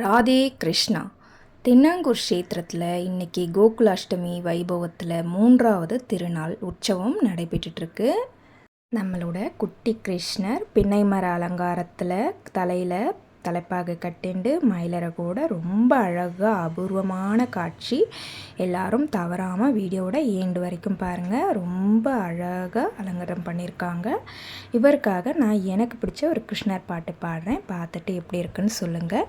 ராதே கிருஷ்ணா. தென்னாங்கூர் க்ஷேத்திரத்தில் இன்னைக்கு கோகுலாஷ்டமி வைபவத்தில் மூன்றாவது திருநாள் உற்சவம் நடைபெற்றுட்ருக்கு. நம்மளோட குட்டி கிருஷ்ணர் பின்னை மர அலங்காரத்தில் தலையில் தலைப்பாக கட்டிண்டு மயிலரகோட ரொம்ப அழகாக அபூர்வமான காட்சி. எல்லாரும் தவறாமல் வீடியோவோட ஏண்டு வரைக்கும் பாருங்கள் ரொம்ப அழகாக அலங்காரம் பண்ணியிருக்காங்க இவருக்காக நான் எனக்கு பிடிச்ச ஒரு கிருஷ்ணர் பாட்டு பாடுறேன். பார்த்துட்டு எப்படி இருக்குன்னு சொல்லுங்கள்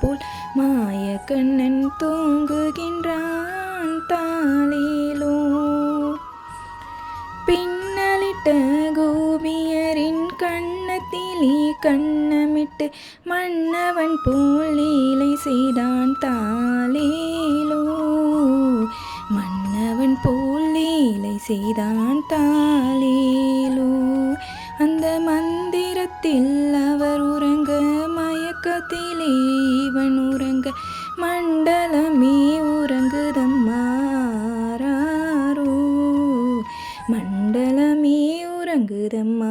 போல் மாய கண்ணன் தூங்குகின்றான் தாளிலோ. பின்னலிட்ட கோபியரின் கண்ணத்திலே கண்ணமிட்டு மன்னவன் போல் லீலை செய்தான் தாளேலோ. மன்னவன் போல் லீலை செய்தான் தாளே. உறங்க. மண்டலமே உறங்குதம்மாரோ மண்டலமே உறங்குதம்மாரா